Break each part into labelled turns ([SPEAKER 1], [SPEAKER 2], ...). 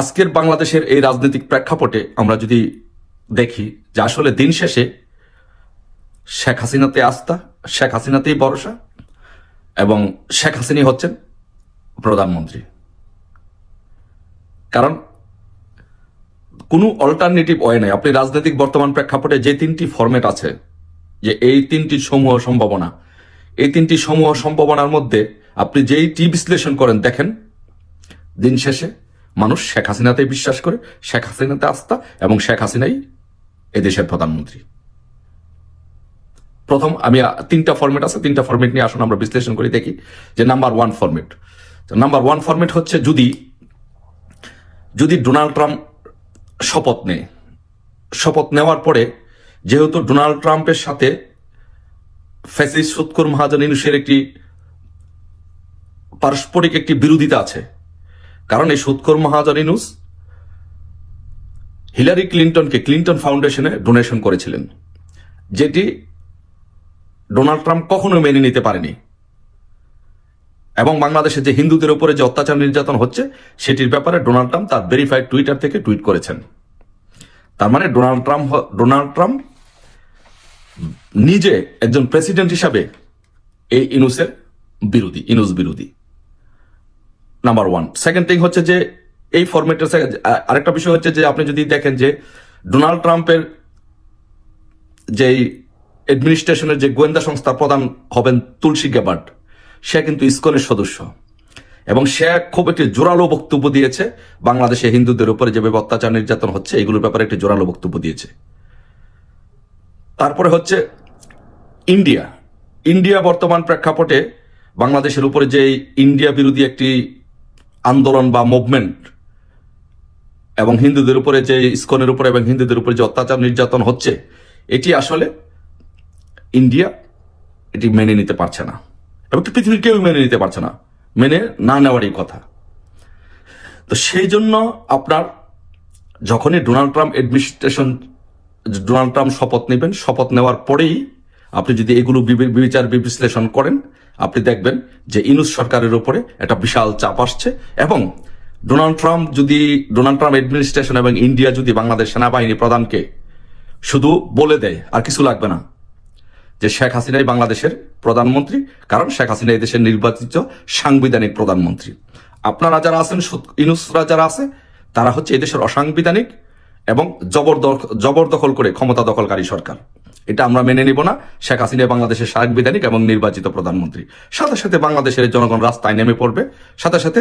[SPEAKER 1] আজকের বাংলাদেশের এই রাজনৈতিক প্রেক্ষাপটে আমরা যদি দেখি যে আসলে দিন শেষে শেখ হাসিনাতে আস্থা, শেখ হাসিনাতেই ভরসা এবং শেখ হাসিনাই হচ্ছেন প্রধানমন্ত্রী। কারণ কোনো অল্টারনেটিভ ওয়ে নাই। আপনি রাজনৈতিক বর্তমান প্রেক্ষাপটে যে তিনটি ফরম্যাট আছে, যে এই তিনটি সমূহ সম্ভাবনা, এই তিনটি সমূহ সম্ভাবনার মধ্যে আপনি যেইটি বিশ্লেষণ করেন, দেখেন দিন শেষে মানুষ শেখ হাসিনাতে বিশ্বাস করে, শেখ হাসিনাতে আস্থা এবং শেখ হাসিনাই এদেশের প্রধানমন্ত্রী। প্রথম আমি তিনটা ফরম্যাট আছে, তিনটা ফরম্যাট নিয়ে আসুন, আমরা বিশ্লেষণ করে দেখি যে number one format number one format হচ্ছে যদি যদি ডোনাল্ড ট্রাম্প শপথ নেয়। শপথ নেওয়ার পরে যেহেতু ডোনাল্ড ট্রাম্পের সাথে ফ্যাসিস সুৎকর মহাজন ইনুসের একটি পারস্পরিক একটি বিরোধিতা আছে কারণ এই সুৎকর মহাজন ইনুস হিলারি ক্লিন্টনকে ক্লিন্টন ফাউন্ডেশনে ডোনেশন করেছিলেন, যেটি ডোনাল্ড ট্রাম্প কখনো মেনে নিতে পারেনি। এবং বাংলাদেশে যে হিন্দুদের উপরে যে অত্যাচার নির্যাতন হচ্ছে, সেটির ব্যাপারে ডোনাল্ড ট্রাম্প তার ভেরিফাইড টুইটার থেকে টুইট করেছেন। তার মানে ডোনাল্ড ট্রাম্প ডোনাল্ড ট্রাম্প নিজে একজন প্রেসিডেন্ট হিসাবে এই ইনুসের বিরোধী, ইনুস বিরোধী। নাম্বার ওয়ান সেকেন্ড থিং হচ্ছে যে, এই ফরম্যাটের আরেকটা বিষয় হচ্ছে যে, আপনি যদি দেখেন যে ডোনাল্ড ট্রাম্পের যেই অ্যাডমিনিস্ট্রেশনের যে গোয়েন্দা সংস্থার প্রধান হবেন তুলসী গ্যাবার্ট সে কিন্তু ইসকনের সদস্য। এবং সে খুব একটি জোরালো বক্তব্য দিয়েছে, বাংলাদেশে হিন্দুদের উপরে যেভাবে অত্যাচার নির্যাতন হচ্ছে, এগুলোর ব্যাপারে একটি জোরালো বক্তব্য দিয়েছে। তারপরে হচ্ছে ইন্ডিয়া ইন্ডিয়া বর্তমান প্রেক্ষাপটে বাংলাদেশের উপরে যে ইন্ডিয়া বিরোধী একটি আন্দোলন বা মুভমেন্ট এবং হিন্দুদের উপরে যে ইসকনের উপরে এবং হিন্দুদের উপরে যে অত্যাচার নির্যাতন হচ্ছে, এটি আসলে ইন্ডিয়া এটি মেনে নিতে পারছে না। এবং পৃথিবীর কেউ মেনে নিতে পারছে না। মেনে না নেওয়ারই কথা। তো সেই জন্য আপনার যখনই Donald Trump administration Donald Trump শপথ নেবেন, শপথ নেওয়ার পরেই আপনি যদি এগুলো বিচার বিশ্লেষণ করেন, আপনি দেখবেন যে ইনুস সরকারের উপরে একটা বিশাল চাপ আসছে এবং ডোনাল্ড ট্রাম্প যদি, ডোনাল্ড ট্রাম্প অ্যাডমিনিস্ট্রেশন এবং ইন্ডিয়া যদি বাংলাদেশ সেনাবাহিনী প্রধানকে শুধু বলে দেয়, আর কিছু লাগবে না। যে শেখ হাসিনাই বাংলাদেশের প্রধানমন্ত্রী, কারণ শেখ হাসিনা এই দেশের নির্বাচিত সাংবিধানিক প্রধানমন্ত্রী। আপনারা যারা আছেন ইনুসরা যারা আছে, তারা হচ্ছে এদেশের অসাংবিধানিক এবং জবরদখ- জবরদখল করে ক্ষমতা দখলকারী সরকার। এটা আমরা মেনে নিব না। শেখ হাসিনা বাংলাদেশের সাংবিধানিক এবং নির্বাচিত প্রধানমন্ত্রী। সাথে সাথে বাংলাদেশের জনগণ রাস্তায় নেমে পড়বে। সাথে সাথে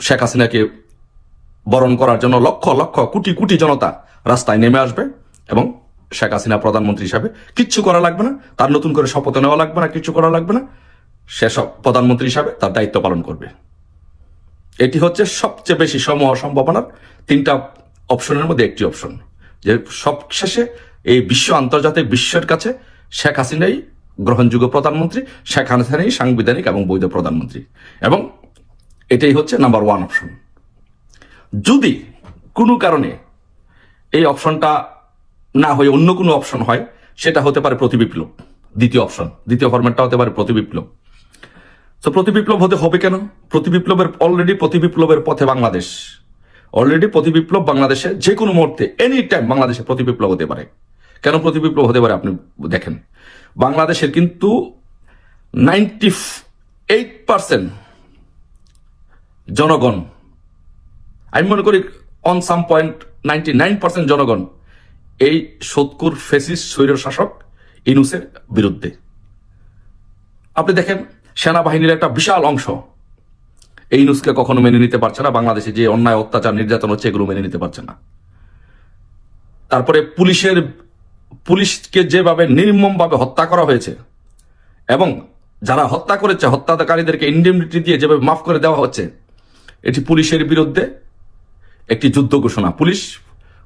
[SPEAKER 1] শেখ হাসিনাকে বরণ করার জন্য লক্ষ লক্ষ কোটি কোটি জনতা রাস্তায় নেমে আসবে এবং শেখ হাসিনা প্রধানমন্ত্রী হিসাবে কিচ্ছু করা লাগবে না। তার নতুন করে শপথ নেওয়া লাগবে না, কিচ্ছু করা লাগবে না। সে সব প্রধানমন্ত্রী হিসাবে তার দায়িত্ব পালন করবে। এটি হচ্ছে সবচেয়ে বেশি সমূহ সম্ভাবনার তিনটা অপশনের মধ্যে একটি অপশন যে সব শেষে এই বিশ্ব আন্তর্জাতিক বিশ্বের কাছে শেখ হাসিনাই গ্রহণযোগ্য প্রধানমন্ত্রী, শেখ হাসিনাই সাংবিধানিক এবং বৈধ প্রধানমন্ত্রী। এবং এটাই হচ্ছে নাম্বার ওয়ান অপশন যদি কোনো কারণে এই অপশনটা না হয়ে অন্য কোনো অপশন হয়, সেটা হতে পারে প্রতিবিপ্লব দ্বিতীয় অপশন দ্বিতীয় ফরম্যাটটা হতে পারে প্রতিবিপ্লব তো প্রতিবিপ্লব হতে হবে কেন? প্রতিবিপ্লবের অলরেডি প্রতিবিপ্লবের পথে বাংলাদেশ। অলরেডি প্রতিবিপ্লব বাংলাদেশে যে কোনো মুহূর্তে এনি টাইম বাংলাদেশে প্রতিবিপ্লব হতে পারে। কেন প্রতিবিপ্লব হতে পারে আপনি দেখেন। বাংলাদেশের কিন্তু নাইনটি এইট পার্সেন্ট জনগণ, আমি মনে করি on some point ninety nine percent জনগণ এই সৎকুর ফেসিস স্বৈর শাসক ইনুসের বিরুদ্ধে। আপনি দেখেন, সেনাবাহিনীর একটা বিশাল অংশ এই ইনুসকে কখনো মেনে নিতে পারছে না, বাংলাদেশে যে অন্যায়, অত্যাচার, নির্যাতন হচ্ছে, এগুলো মেনে নিতে পারছে না। তারপরে পুলিশের পুলিশকে যেভাবে নির্মমভাবে হত্যা করা হয়েছে এবং যারা হত্যা করেছে, হত্যাকারীদেরকে ইন্ডেমনিটি দিয়ে যেভাবে মাফ করে দেওয়া হচ্ছে, এটি পুলিশের বিরুদ্ধে একটি যুদ্ধ ঘোষণা। পুলিশ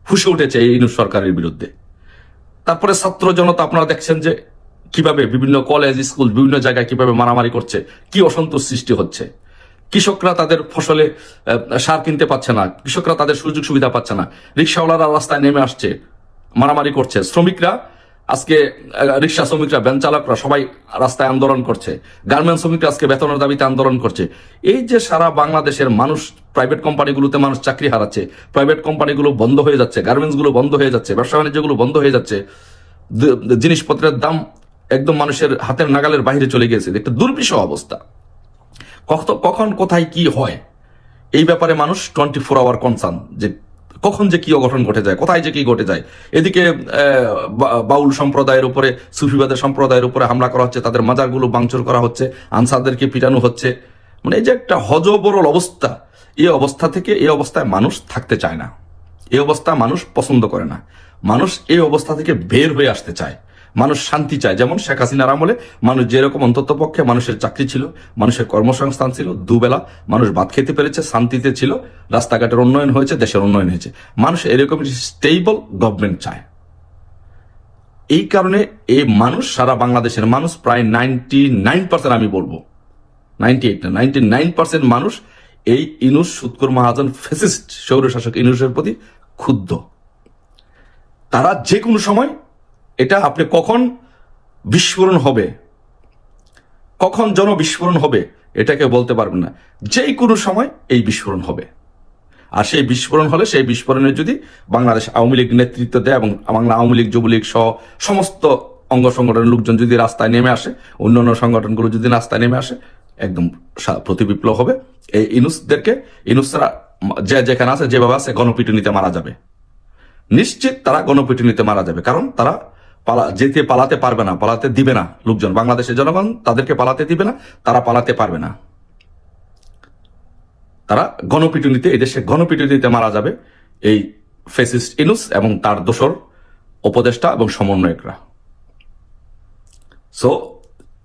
[SPEAKER 1] ফুসে উঠেছে এই ইনুস সরকারের বিরুদ্ধে। তারপরে ছাত্র জনতা, আপনারা দেখছেন যে কীভাবে বিভিন্ন কলেজ স্কুল বিভিন্ন জায়গায় কীভাবে মারামারি করছে, কি অসন্তোষ সৃষ্টি হচ্ছে। কৃষকরা তাদের ফসলে সার কিনতে পাচ্ছে না, কৃষকরা তাদের সুযোগ সুবিধা পাচ্ছে না, রিক্সাওয়ালারা রাস্তায় নেমে আসছে। মারামারি করছে। শ্রমিকরা, আজকে রিক্সা শ্রমিকরা, ভ্যান চালকরা সবাই রাস্তায় আন্দোলন করছে। গার্মেন্টস শ্রমিকরা আজকে বেতনের দাবিতে আন্দোলন করছে। এই যে সারা বাংলাদেশের মানুষ প্রাইভেট কোম্পানিগুলোতে মানুষ চাকরি হারাচ্ছে, প্রাইভেট কোম্পানিগুলো বন্ধ হয়ে যাচ্ছে, গার্মেন্টসগুলো বন্ধ হয়ে যাচ্ছে, ব্যবসা বাণিজ্যগুলো বন্ধ হয়ে যাচ্ছে জিনিসপত্রের দাম একদম মানুষের হাতের নাগালের বাইরে চলে গেছে একটা দুর্বিষহ অবস্থা। কখন- কখন, কোথায়, কি হয়? এই ব্যাপারে মানুষ টোয়েন্টি ফোর আওয়ার কনসার্ন যে কখন যে কি অঘটন ঘটে যায়, কোথায় যে কি ঘটে যায়। এদিকে বাউল সম্প্রদায়ের উপরে, সুফিবাদের সম্প্রদায়ের উপরে হামলা করা হচ্ছে, তাদের মাজারগুলো বাংচুর করা হচ্ছে, আনসারদেরকে পিটানো হচ্ছে। মানে এই যে একটা হজবরল অবস্থা এই অবস্থা থেকে এই অবস্থায় মানুষ থাকতে চায় না। এই অবস্থা মানুষ পছন্দ করে না। মানুষ এই অবস্থা থেকে বের হয়ে আসতে চায়। মানুষ শান্তি চায়। যেমন শেখ হাসিনার আমলে মানুষ যেরকম অন্তত পক্ষে মানুষের চাকরি ছিল, মানুষের কর্মসংস্থান ছিল, দুবেলা মানুষ ভাত খেতে পেরেছে, শান্তিতে ছিল, রাস্তাঘাটের উন্নয়ন হয়েছে, দেশের উন্নয়ন হয়েছে। মানুষ এরকম স্টেবল গভর্নমেন্ট চায়। এই কারণে এই মানুষ সারা বাংলাদেশের মানুষ প্রায় নাইনটি নাইন পার্সেন্ট আমি বলব। নাইনটি এইট না নাইনটি নাইন পার্সেন্ট মানুষ এই ইনুস সুৎকুর মহাজন ফেসিস্ট, সৌরশাসক ইনুসের প্রতি ক্ষুব্ধ। তারা যে কোনো সময় এটা আপনি কখন বিস্ফোরণ হবে? কখন জনবিস্ফোরণ হবে, এটাকে বলতে পারবেন না। যে কোনো সময় এই বিস্ফোরণ হবে। আর সেই বিস্ফোরণ হলে সেই বিস্ফোরণে যদি বাংলাদেশ আওয়ামী লীগ নেতৃত্ব দেয় এবং বাংলা আওয়ামী লীগ যুবলীগ সহ সমস্ত অঙ্গ সংগঠনের লোকজন যদি রাস্তায় নেমে আসে, অন্যান্য সংগঠনগুলো যদি রাস্তায় নেমে আসে, একদম প্রতিবিপ্লব হবে। এই ইনুসদেরকে, ইনুসরা যে যেখানে আছে, যেভাবে আছে, গণপিটুনিতে মারা যাবে। নিশ্চিত তারা গণপিটুনিতে মারা যাবে। কারণ তারা যেতে পালাতে পারবে না, পালাতে দিবে না লোকজন। বাংলাদেশের জনগণ তাদেরকে পালাতে দিবে না, তারা পালাতে পারবে না। তারা গণপিটুনিতে এদেশে গণপিটুনিতে মারা যাবে এই ফেসিস্ট ইনুস এবং তার দোসর উপদেষ্টা এবং সমন্বয়করা। সো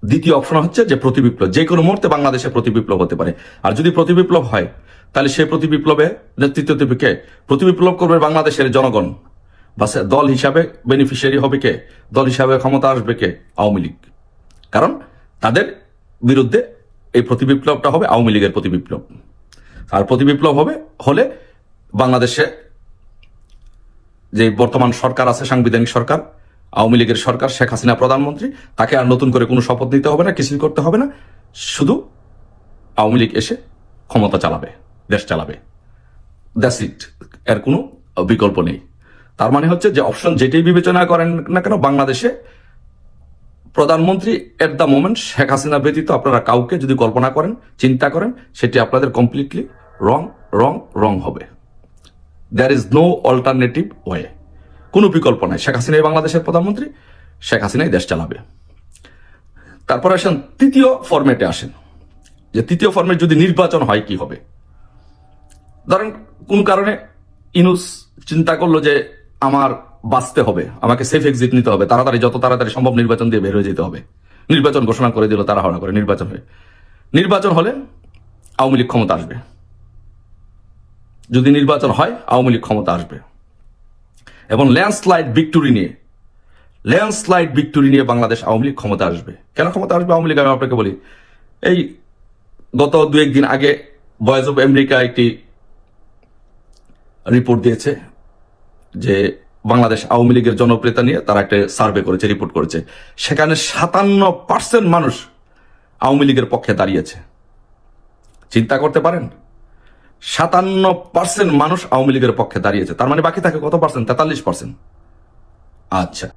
[SPEAKER 1] দ্বিতীয় অপশন হচ্ছে যে প্রতিবিপ্লব যে কোনো মুহূর্তে বাংলাদেশে প্রতিবিপ্লব হতে পারে। আর যদি প্রতিবিপ্লব হয়, তাহলে সেই প্রতিবিপ্লবে নেতৃত্ব দেবে কে? প্রতিবিপ্লব করবে বাংলাদেশের জনগণ। বা দল হিসাবে বেনিফিশিয়ারি হবে কে? দল হিসাবে ক্ষমতা আসবে কে? আওয়ামী লীগ। কারণ তাদের বিরুদ্ধে এই প্রতিবিপ্লবটা হবে আওয়ামী লীগের প্রতিবিপ্লব আর প্রতিবিপ্লব হবে, হলে বাংলাদেশে যে বর্তমান সরকার আছে, সাংবিধানিক সরকার, আওয়ামী লীগের সরকার, শেখ হাসিনা প্রধানমন্ত্রী, তাকে আর নতুন করে কোনো শপথ নিতে হবে না কিছুই করতে হবে না, শুধু আওয়ামী লীগ এসে ক্ষমতা চালাবে, দেশ চালাবে। দ্যাস ইট এর কোনো বিকল্প নেই। তার মানে হচ্ছে যে অপশন যেটাই বিবেচনা করেন না কেন, বাংলাদেশে প্রধানমন্ত্রী at the moment Sheikh Hasina ব্যতীত আপনারা কাউকে যদি কল্পনা করেন, চিন্তা করেন, সেটি আপনাদের কমপ্লিটলি রং রং রং হবে। There is no alternative way কোনো বিকল্প নাই। শেখ হাসিনাই বাংলাদেশের প্রধানমন্ত্রী, শেখ হাসিনাই দেশ চালাবে। তারপর আসেন, তৃতীয় ফরম্যাটে আসেন। যে তৃতীয় ফরম্যাট যদি নির্বাচন হয়, কি হবে? ধরেন, কোন কারণে ইনুস চিন্তা করল যে আমার বাঁচতে হবে, আমাকে সেফ এক্সিট নিতে হবে, তাড়াতাড়ি, যত তাড়াতাড়ি সম্ভব নির্বাচন দিয়ে বের হয়ে যেতে হবে। নির্বাচন ঘোষণা করে দিল, তারা হড়া করে, নির্বাচন হয়ে। নির্বাচন হলে আওয়ামী লীগ ক্ষমতা আসবে। যদি নির্বাচন হয়, আওয়ামী লীগ ক্ষমতা আসবে। এবং ল্যান্ডস্লাইড ভিক্টোরি নিয়ে ল্যান্ডস্লাইড ভিক্টোরি নিয়ে বাংলাদেশ আওয়ামী লীগ ক্ষমতা আসবে। কেন ক্ষমতা আসবে আওয়ামী লীগ? আমি আপনাকে বলি, এই গত দু একদিন আগে ভয়েস অফ আমেরিকা একটি রিপোর্ট দিয়েছে যে বাংলাদেশ আওয়ামী লীগের জনপ্রিয়তা নিয়ে তারা একটা সার্ভে করেছে রিপোর্ট করেছে। সেখানে সাতান্ন পার্সেন্ট মানুষ আওয়ামী লীগের পক্ষে দাঁড়িয়েছে। চিন্তা করতে পারেন? সাতান্ন পার্সেন্ট মানুষ আওয়ামী লীগের পক্ষে দাঁড়িয়েছে। তার মানে বাকি থাকে কত পার্সেন্ট তেতাল্লিশ পার্সেন্ট আচ্ছা।